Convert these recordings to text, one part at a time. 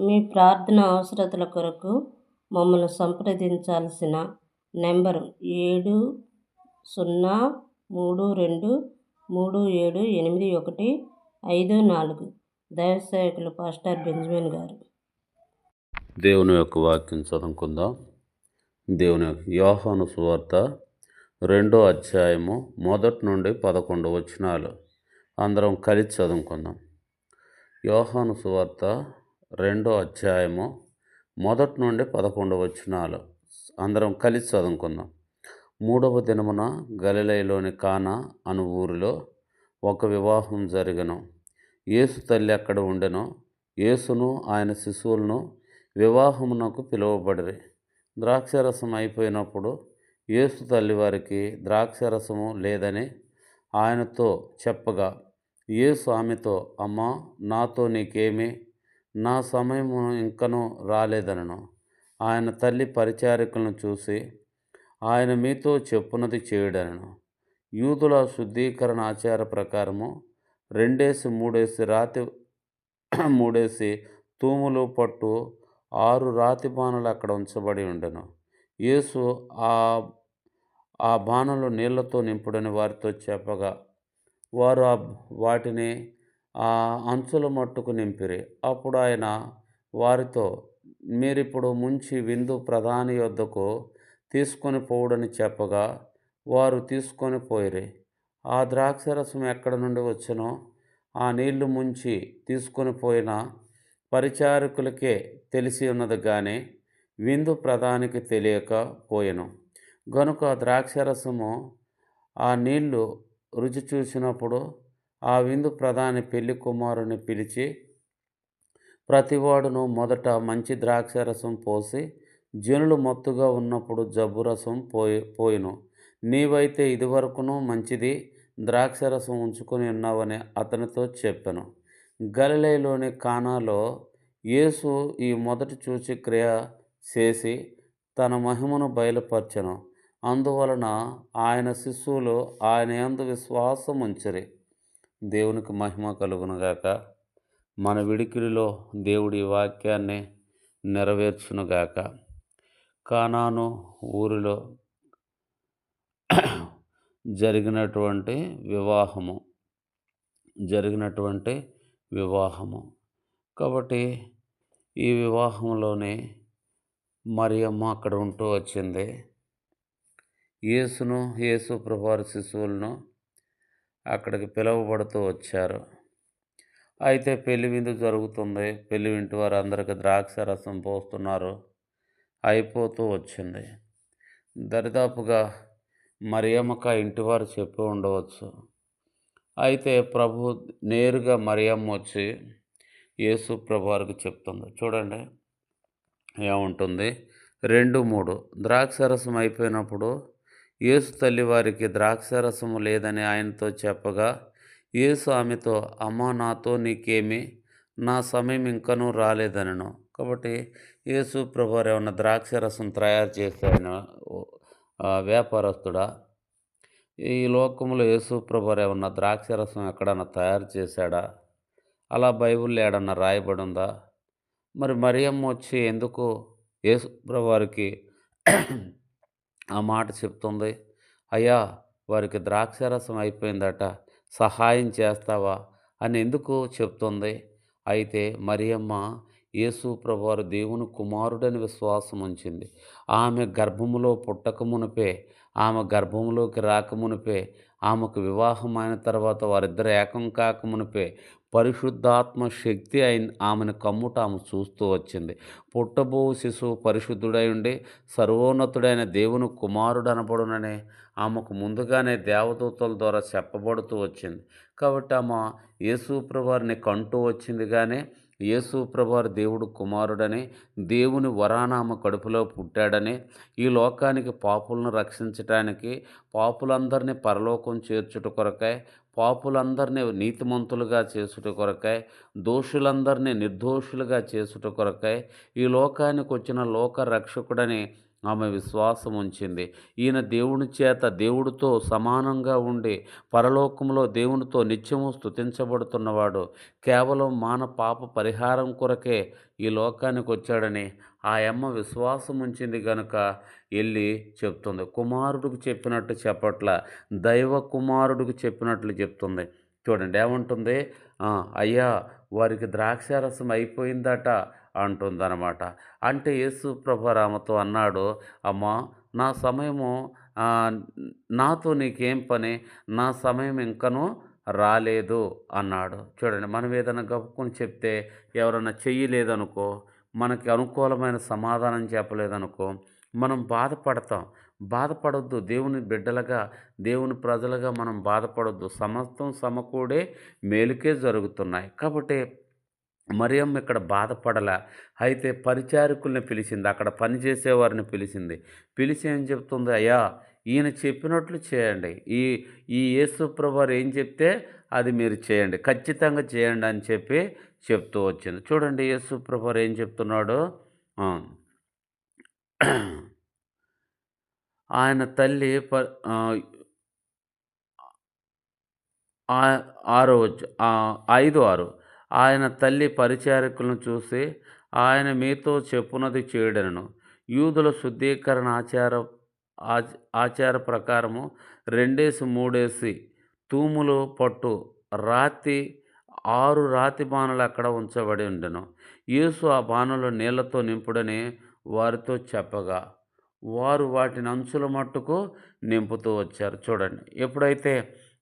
మీ ప్రార్థన అవసరతల కొరకు మమ్మల్ని సంప్రదించాల్సిన నెంబరు ఏడు సున్నా మూడు రెండు మూడు ఏడు ఎనిమిది ఒకటి ఐదు నాలుగు. దైవసేవకులు పాస్టర్ బెంజమిన్ గారు. దేవుని యొక్క వాక్యం చదువుకుందాం. దేవుని యొక్క యోహాను సువార్త రెండో అధ్యాయము మొదటి నుండి పదకొండు వచనాలు. అందరం కలిసి చదువుకుందాం. యోహాను సువార్త రెండో అధ్యాయము మొదటి నుండి పదకొండు వచనాలు. అందరం కలిసి చదువుకుందాం. మూడవ దినమున గలిలయలోని కానా అను ఊరిలో ఒక వివాహం జరిగను. యేసు తల్లి అక్కడ ఉండెను. యేసును ఆయన శిశువులను వివాహమునకు పిలువబడిరి. ద్రాక్షరసం అయిపోయినప్పుడు యేసు తల్లి వారికి ద్రాక్షరసము లేదని ఆయనతో చెప్పగా యేసు ఆమెతో అమ్మా నాతో నీకేమీ నా సమయము ఇంకనూ రాలేదనను. ఆయన తల్లి పరిచారికలను చూసి ఆయన మీతో చెప్పునది చేయడనను. యూదుల శుద్ధీకరణ ఆచార ప్రకారము రెండేసి మూడేసి రాతి మూడేసి తూములు పట్టు ఆరు రాతి బాణలు అక్కడ ఉంచబడి ఉండెను. యేసు ఆ ఆ బాణలు నీళ్ళతో నింపుడని వారితో చెప్పగా వారు ఆ వాటిని ఆ అంచుల మట్టుకు నింపిరి. అప్పుడు ఆయన వారితో మీరిప్పుడు ముంచి విందు ప్రధాని యొద్దకు తీసుకొని పోవుడని చెప్పగా వారు తీసుకొని పోయిరి. ఆ ద్రాక్షరసం ఎక్కడ నుండి వచ్చినో ఆ నీళ్ళు ముంచి తీసుకొని పోయిన పరిచారకులకే తెలిసి ఉన్నది కానీ విందు ప్రధానికి తెలియకపోయాను గనుక ద్రాక్షరసము ఆ నీళ్ళు రుచి చూసినప్పుడు ఆ విందు ప్రధాని పెళ్ళి కుమారుని పిలిచి ప్రతివాడును మొదట మంచి ద్రాక్ష రసం పోసి జనులు మత్తుగా ఉన్నప్పుడు జబ్బు రసం పోయి పోయిను. నీవైతే ఇదివరకును మంచిది ద్రాక్షరసం ఉంచుకొని ఉన్నావని అతనితో చెప్పాను. గలలేలోని కానాలో యేసు ఈ మొదటి చూచి క్రియ చేసి తన మహిమను బయలుపరచను. అందువలన ఆయన శిశువులు ఆయన యందు విశ్వాసం ఉంచరి దేవునికి మహిమ కలుగునుగాక మన విడికిడిలో దేవుడి వాక్యాన్ని నెరవేర్చునుగాక కానాను ఊరిలో జరిగినటువంటి వివాహము జరిగినటువంటి వివాహము. కాబట్టి ఈ వివాహంలోనే మరియమ్మ అక్కడ ఉంటూ వచ్చింది. యేసును యేసు ప్రభువారి శిశువులను అక్కడికి పిలువబడుతూ వచ్చారు. అయితే పెళ్ళి విందు జరుగుతుంది. పెళ్ళి ఇంటి వారు అందరికీ ద్రాక్ష రసం పోస్తున్నారు. అయిపోతూ వచ్చింది. దరిదాపుగా మరియమ్మక ఇంటివారు చెప్పి ఉండవచ్చు. అయితే ప్రభు నేరుగా మరియమ్మ వచ్చి యేసు ప్రభువారికి చెప్తుంది. చూడండి ఏముంటుంది? రెండు మూడు. ద్రాక్షరసం అయిపోయినప్పుడు యేసు తల్లివారికి ద్రాక్షరసము లేదని ఆయనతో చెప్పగా యేసు ఆమెతో అమ్మ నాతో నీకేమి నా సమయం ఇంకనూ రాలేదనను. కాబట్టి యేసు ప్రభువారు ఏమన్నా ద్రాక్షరసం తయారు చేసే వ్యాపారస్తుడా? ఈ లోకంలో యేసు ప్రభువారు ఏమన్నా ద్రాక్షరసం ఎక్కడన్నా తయారు చేశాడా? అలా బైబిల్లో ఏడన్నా రాయబడి ఉందా మరి మరియమ్మ వచ్చి ఎందుకు యేసు ప్రభువారికి ఆ మాట చెప్తుంది. అయ్యా వారికి ద్రాక్షరసం అయిపోయిందట సహాయం చేస్తావా? అని ఎందుకు చెప్తుంది. అయితే మరియమ్మ యేసు ప్రభువారు దేవుని కుమారుడని విశ్వాసం ఉంచింది. ఆమె గర్భములో పుట్టక మునిపే ఆమె గర్భంలోకి రాకమునిపే ఆమెకు వివాహం అయిన తర్వాత వారిద్దరు ఏకం కాకమునిపే పరిశుద్ధాత్మ శక్తి అయిన ఆమెను కమ్ముట ఆమె చూస్తూ వచ్చింది. పుట్టబో శిశువు పరిశుద్ధుడై ఉండి సర్వోన్నతుడైన దేవుని కుమారుడు అనబడుననే ఆమెకు ముందుగానే దేవదూతల ద్వారా చెప్పబడుతూ వచ్చింది. కాబట్టి ఆమె యేసుప్రవారిని కంటూ వచ్చింది కానీ యేసు ప్రభువారు దేవుడు కుమారుడని దేవుని వరానామ కడుపులో పుట్టాడని ఈ లోకానికి పాపులను రక్షించటానికి పాపులందరినీ పరలోకం చేర్చుట కొరకై పాపులందరినీ నీతిమంతులుగా చేసుట కొరకై దోషులందరినీ నిర్దోషులుగా చేసుట కొరకై ఈ లోకానికి వచ్చిన లోక రక్షకుడని ఆమె విశ్వాసం ఉంచింది. ఈయన దేవుని చేత దేవుడితో సమానంగా ఉండి పరలోకంలో దేవునితో నిత్యము స్తుతించబడుతున్నవాడు. కేవలం మాన పాప పరిహారం కొరకే ఈ లోకానికి వచ్చాడని ఆ అమ్మ విశ్వాసం ఉంచింది గనుక వెళ్ళి చెప్తుంది. కుమారుడికి చెప్పినట్టు చెప్పట్ల దైవ కుమారుడికి చెప్పినట్లు చెప్తుంది. చూడండి ఏమంటుంది? అయ్యా వారికి ద్రాక్షారసం అయిపోయిందట. అంటుందన్నమాట. అంటే యేసు ప్రభారామతో అన్నాడు అమ్మా నా సమయము నాతో నీకేం పని? నా సమయం ఇంకనూ రాలేదు అన్నాడు. చూడండి మనం ఏదైనా గప్పుకొని చెప్తే ఎవరైనా చెయ్యలేదనుకో మనకి అనుకూలమైన సమాధానం చెప్పలేదనుకో మనం బాధపడతాం. బాధపడొద్దు. దేవుని బిడ్డలుగా దేవుని ప్రజలుగా మనం బాధపడొద్దు. సమస్తం సమకూడే మేలుకే జరుగుతున్నాయి. కాబట్టి మరియమ్మ ఇక్కడ బాధపడలే. అయితే పరిచారకుల్ని పిలిచింది. అక్కడ పనిచేసేవారిని పిలిచింది. పిలిచి ఏం చెప్తుంది? అయ్యా ఈయన చెప్పినట్లు చేయండి. ఈ ఈ యేసుప్రభారు ఏం చెప్తే అది మీరు చేయండి. ఖచ్చితంగా చేయండి అని చెప్పి చెప్తూ వచ్చింది. చూడండి యేసుప్రభారు ఏం చెప్తున్నాడు? ఆయన తల్లి ప ఆరో ఐదు ఆరు. ఆయన తల్లి పరిచారకులను చూసి ఆయన మీతో చెప్పునది చేయడను యూదుల శుద్ధీకరణ ఆచార ఆచార ప్రకారము రెండేసి మూడేసి తూములు పట్టు రాతి ఆరు రాతి బాణలు అక్కడ ఉంచబడి ఉండెను. యేసు ఆ బాణలు నీళ్ళతో నింపుడని వారితో చెప్పగా వారు వాటిని అంచుల మట్టుకు నింపుతూ వచ్చారు. చూడండి ఎప్పుడైతే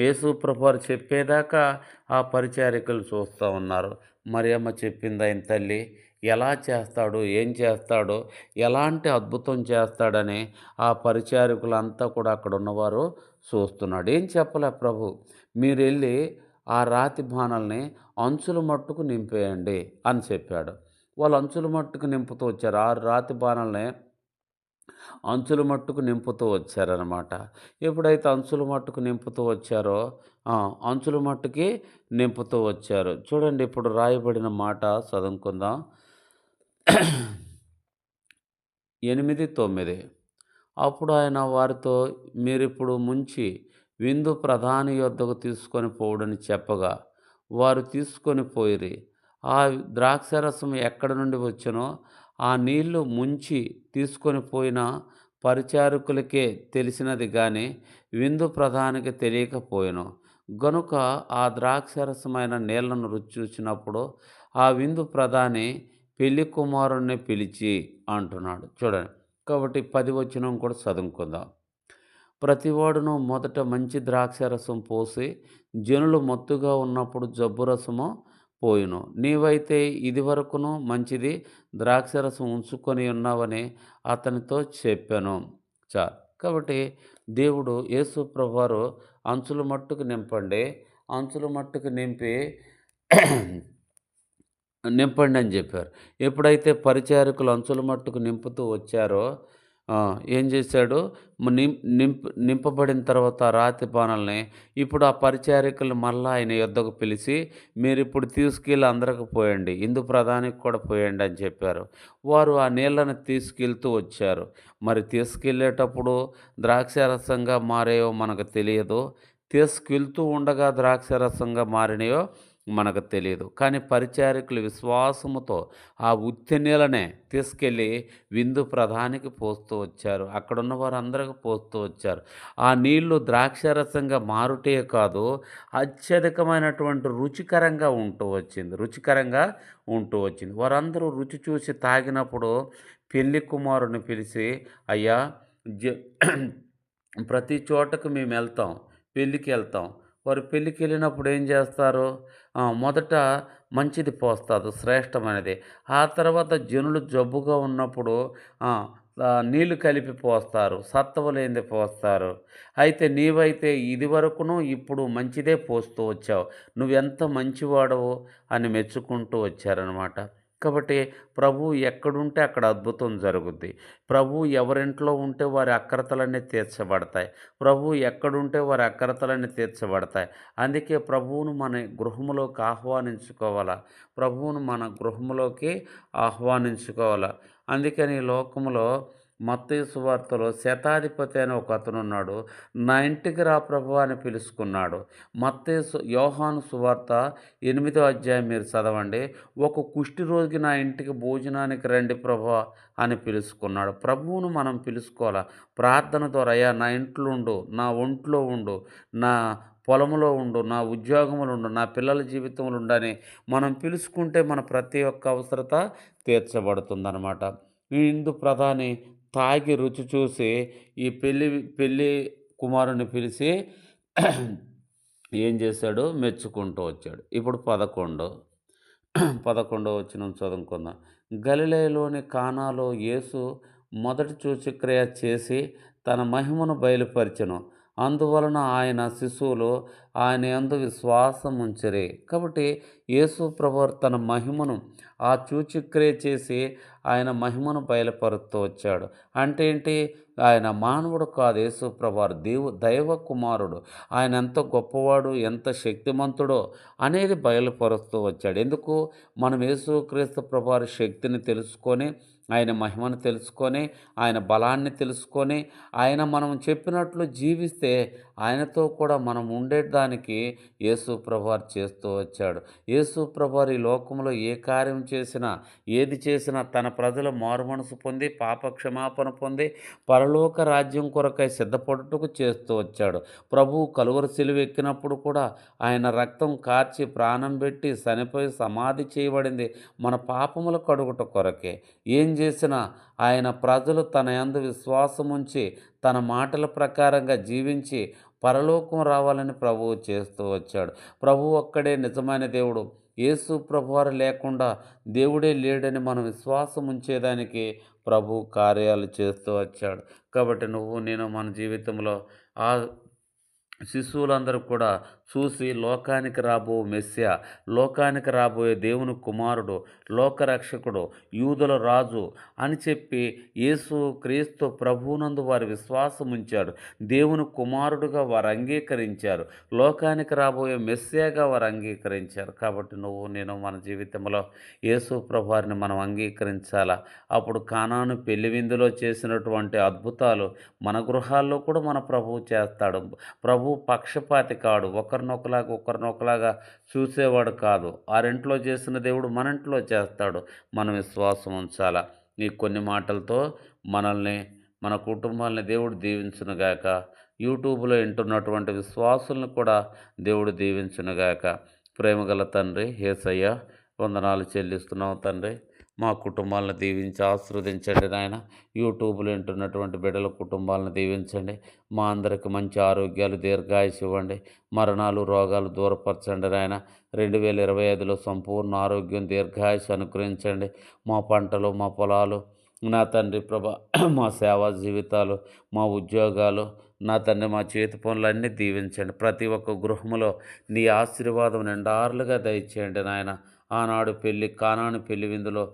యేసు ప్రభువారు చెప్పేదాకా ఆ పరిచారికలు చూస్తూ ఉన్నారు. మరియమ్మ చెప్పింది ఆయన తల్లి ఎలా చేస్తాడు ఏం చేస్తాడో ఎలాంటి అద్భుతం చేస్తాడని ఆ పరిచారికులంతా కూడా అక్కడ ఉన్నవారు చూస్తున్నాడు. ఏం చెప్పలే ప్రభు? మీరు వెళ్ళి ఆ రాతి బాణల్ని అంచుల మట్టుకు నింపేయండి అని చెప్పాడు. వాళ్ళు అంచుల మట్టుకు నింపుతూ వచ్చారు. ఆ రాతి బాణల్ని అంచుల మట్టుకు నింపుతూ వచ్చారనమాట ఎప్పుడైతే అంచుల మట్టుకు నింపుతూ వచ్చారో అంచుల మట్టుకి నింపుతూ వచ్చారు. చూడండి ఇప్పుడు రాయబడిన మాట చదువుకుందాం. ఎనిమిది తొమ్మిది. అప్పుడు ఆయన వారితో మీరిప్పుడు ముంచి విందు ప్రధాని యొద్దకు తీసుకొని పోవుడని చెప్పగా వారు తీసుకొని పోయిరి. ఆ ద్రాక్షరసం ఎక్కడి నుండి వచ్చినో ఆ నీళ్ళు ముంచి తీసుకొని పోయిన పరిచారకులకే తెలిసినది కానీ విందు ప్రధానికి తెలియకపోయాను. గనుక ఆ ద్రాక్షరసమైన నీళ్ళను రుచి చూసినప్పుడు ఆ విందు ప్రధాని పెళ్ళి కుమారుణ్ణి పిలిచి అంటున్నాడు. చూడండి కాబట్టి పది వచనం కూడా చదువుకుందాం. ప్రతివాడును మొదట మంచి ద్రాక్షరసం పోసి జనులు మత్తుగా ఉన్నప్పుడు జబ్బు రసము పోయిను. నీవైతే ఇదివరకును మంచిది ద్రాక్షరసం ఉంచుకొని ఉన్నావని అతనితో చెప్పాను. చా. కాబట్టి దేవుడు యేసు ప్రభువారు అంచుల మట్టుకు నింపండి. అంచుల మట్టుకు నింపి నింపండి అని చెప్పారు. ఎప్పుడైతే పరిచారకులు అంచుల మట్టుకు నింపుతూ వచ్చారో ఏం చేశాడు? నింప్ నింప నింపబడిన తర్వాత రాతి బాణల్ని ఇప్పుడు ఆ పరిచారికలు మళ్ళా ఆయన యుద్ధకు పిలిచి మీరు ఇప్పుడు తీసుకెళ్ళి అందరికి పోయండి ఇందు ప్రధానికి కూడా పోయండి అని చెప్పారు. వారు ఆ నీళ్ళని తీసుకెళ్తూ వచ్చారు. మరి తీసుకెళ్ళేటప్పుడు ద్రాక్షారసంగా మారేయో మనకు తెలియదు. తీసుకెళ్తూ ఉండగా ద్రాక్షారసంగా మారినాయో మనకు తెలియదు కానీ పరిచారికులు విశ్వాసముతో ఆ ఉత్తి నీళ్ళనే తీసుకెళ్ళి విందు ప్రధానికి పోస్తూ వచ్చారు. అక్కడున్న వారందరికి పోస్తూ వచ్చారు. ఆ నీళ్ళు ద్రాక్షారసంగా మారుటే కాదు అత్యధికమైనటువంటి రుచికరంగా ఉంటూ వచ్చింది. రుచికరంగా ఉంటూ వచ్చింది. వారందరూ రుచి చూసి తాగినప్పుడు పెళ్ళి కుమారుని పిలిచి అయ్యా జ ప్రతి చోటకు మేము వెళ్తాం పెళ్ళికి వెళ్తాం వారు పెళ్ళికి వెళ్ళినప్పుడు ఏం చేస్తారు మొదట మంచిది పోస్తారు శ్రేష్టమైనది. ఆ తర్వాత జనులు జబ్బుగా ఉన్నప్పుడు నీళ్ళు నీళ్ళు కలిపి పోస్తారు సత్తువ పోస్తారు. అయితే నీవైతే ఇది వరకును ఇప్పుడు మంచిదే పోస్తూ వచ్చావు. నువ్వెంత మంచివాడవు అని మెచ్చుకుంటూ వచ్చారనమాట కాబట్టి ప్రభు ఎక్కడుంటే అక్కడ అద్భుతం జరుగుద్ది. ప్రభు ఎవరింట్లో ఉంటే వారి అక్రతలన్నీ తీర్చబడతాయి. ప్రభు ఎక్కడుంటే వారి అక్రతలన్నీ తీర్చబడతాయి. అందుకే ప్రభువును మన గృహములోకి ఆహ్వానించుకోవాలా? ప్రభువును మన గృహములోకి ఆహ్వానించుకోవాలా? అందుకని ఈ మత్తయ్య సువార్తలో శతాధిపతి అని ఒక అతను ఉన్నాడు నా ఇంటికి రా ప్రభు అని పిలుచుకున్నాడు మత్తయ్య యోహాను సువార్త ఎనిమిదో అధ్యాయం మీరు చదవండి. ఒక కుష్టి రోజుకి నా ఇంటికి భోజనానికి రండి ప్రభు అని పిలుచుకున్నాడు ప్రభువును మనం పిలుచుకోవాలి ప్రార్థన ద్వారా అయ్యా నా ఇంట్లో ఉండు నా ఒంట్లో ఉండు నా పొలంలో ఉండు నా ఉద్యోగములు ఉండు నా పిల్లల జీవితంలో ఉండని మనం పిలుచుకుంటే మన ప్రతి ఒక్క అవసరత తీర్చబడుతుందన్నమాట. ఈ హిందూ ప్రధాని తాగి రుచి చూసి ఈ పెళ్ళి పెళ్ళి కుమారుని పిలిచి ఏం చేశాడు? మెచ్చుకుంటూ వచ్చాడు. ఇప్పుడు పదకొండు. పదకొండో వచ్చిన చదువుకుందాం. గలిలేలోని కానాలో యేసు మొదటి సూచక్రియ చేసి తన మహిమను బయలుపరిచను. అందువలన ఆయన శిశువులు ఆయన ఎందు విశ్వాసం ఉంచరే. కాబట్టి యేసు ప్రభు తన మహిమను ఆ చూచిక్రే చేసి ఆయన మహిమను బయలుపరుస్తూ వచ్చాడు. అంటే ఏంటి? ఆయన మానవుడు కాదు యేసు దేవు దైవ కుమారుడు. ఆయన ఎంత గొప్పవాడు ఎంత శక్తిమంతుడో అనేది బయలుపరుస్తూ వచ్చాడు. ఎందుకు? మనం యేసు క్రీస్తు శక్తిని తెలుసుకొని ఆయన మహిమను తెలుసుకొని ఆయన బలాన్ని తెలుసుకొని ఆయన మనం చెప్పినట్లు జీవిస్తే ఆయనతో కూడా మనం ఉండేదానికి యేసు ప్రభువారు చేస్తూ వచ్చాడు. యేసు ప్రభువారు ఈ లోకంలో ఏ కార్యం చేసినా ఏది చేసినా తన ప్రజల మారుమనసు పొంది పాప క్షమాపణ పొంది పరలోక రాజ్యం కొరకై సిద్ధపడుటకు చేస్తూ వచ్చాడు. ప్రభు కలువరు సిలువ ఎక్కినప్పుడు కూడా ఆయన రక్తం కార్చి ప్రాణం పెట్టి చనిపోయి సమాధి చేయబడింది మన పాపముల కడుగుట కొరకే. ఏం చేసినా ఆయన ప్రజలు తన యందు విశ్వాసం ఉంచి తన మాటల ప్రకారంగా జీవించి పరలోకం రావాలని ప్రభువు చేస్తూ వచ్చాడు. ప్రభు ఒక్కడే నిజమైన దేవుడు. యేసు ప్రభువారు లేకుండా దేవుడే లేడని మనం విశ్వాసం ఉంచేదానికి ప్రభు కార్యాలు చేస్తూ వచ్చాడు. కాబట్టి నువ్వు నేను మన జీవితంలో ఆ శిశువులందరూ కూడా చూసి లోకానికి రాబో మెస్య లోకానికి రాబోయే దేవుని కుమారుడు లోకరక్షకుడు యూదుల రాజు అని చెప్పి యేసు క్రీస్తు ప్రభువునందు వారి విశ్వాసం ఉంచాడు. దేవుని కుమారుడుగా వారు అంగీకరించారు. లోకానికి రాబోయే మెస్సియాగా వారు అంగీకరించారు. కాబట్టి నువ్వు నేను మన జీవితంలో యేసు ప్రభువారిని మనం అంగీకరించాలా? అప్పుడు కానాను పెళ్ళి విందులో చేసినటువంటి అద్భుతాలు మన గృహాల్లో కూడా మన ప్రభువు చేస్తాడు. ప్రభు పక్షపాతి కాడు. ఒకరు ఒకరినొకలాగా ఒకరినొకలాగా చూసేవాడు కాదు. ఆరింట్లో చేసిన దేవుడు మన ఇంట్లో చేస్తాడు. మనం విశ్వాసం ఉంచాలా? ఈ కొన్ని మాటలతో మనల్ని మన కుటుంబాలని దేవుడు దీవించునుగాక. యూట్యూబ్లో వింటున్నటువంటి విశ్వాసులను కూడా దేవుడు దీవించునుగాక. ప్రేమగల తండ్రి ఏసయ్య వందనాలు చెల్లిస్తున్నావు తండ్రి. మా కుటుంబాలను దీవించి ఆశీర్వదించండి నాయన. యూట్యూబ్లో వింటున్నటువంటి బిడ్డల కుటుంబాలను దీవించండి. మా అందరికి మంచి ఆరోగ్యాలు దీర్ఘాయుష్ ఇవ్వండి. మరణాలు రోగాలు దూరపరచండి నాయన. రెండు వేల ఇరవై ఐదులో సంపూర్ణ ఆరోగ్యం దీర్ఘాయుష్ అనుగ్రహించండి. మా పంటలు మా పొలాలు నా తండ్రి ప్రభ మా సేవా జీవితాలు మా ఉద్యోగాలు నా తండ్రి మా చేతి పనులన్నీ దీవించండి. ప్రతి ఒక్క గృహములో నీ ఆశీర్వాదం నిండారులుగా దయచేయండి నాయన. ఆనాడు పెళ్ళి కానాను పెళ్ళి విందులో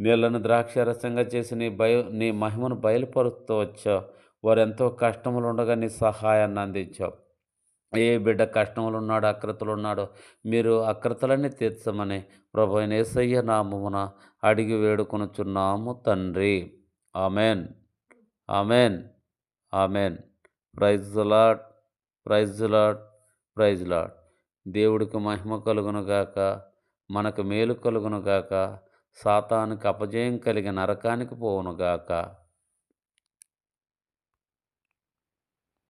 నీళ్ళను ద్రాక్షారసంగా చేసి నీ భయ నీ మహిమను బయలుపరుస్తూ వచ్చావు వారు ఎంతో కష్టములు ఉండగా నీ సహాయాన్ని అందించావు. ఏ బిడ్డ కష్టములు ఉన్నాడో అక్రతలు ఉన్నాడో మీరు అక్రతలన్నీ తీర్చమని ప్రభు నేసయ్య నామమున అడిగి వేడుకొనుచున్నాము తండ్రి. Amen. Amen. Amen. Praise Lord praise Lord praise Lord దేవుడికి మహిమ కలుగునుగాక మనకు మేలు కలుగునుగాక సాతానికి అపజయం కలిగి నరకానికి పోవును గాక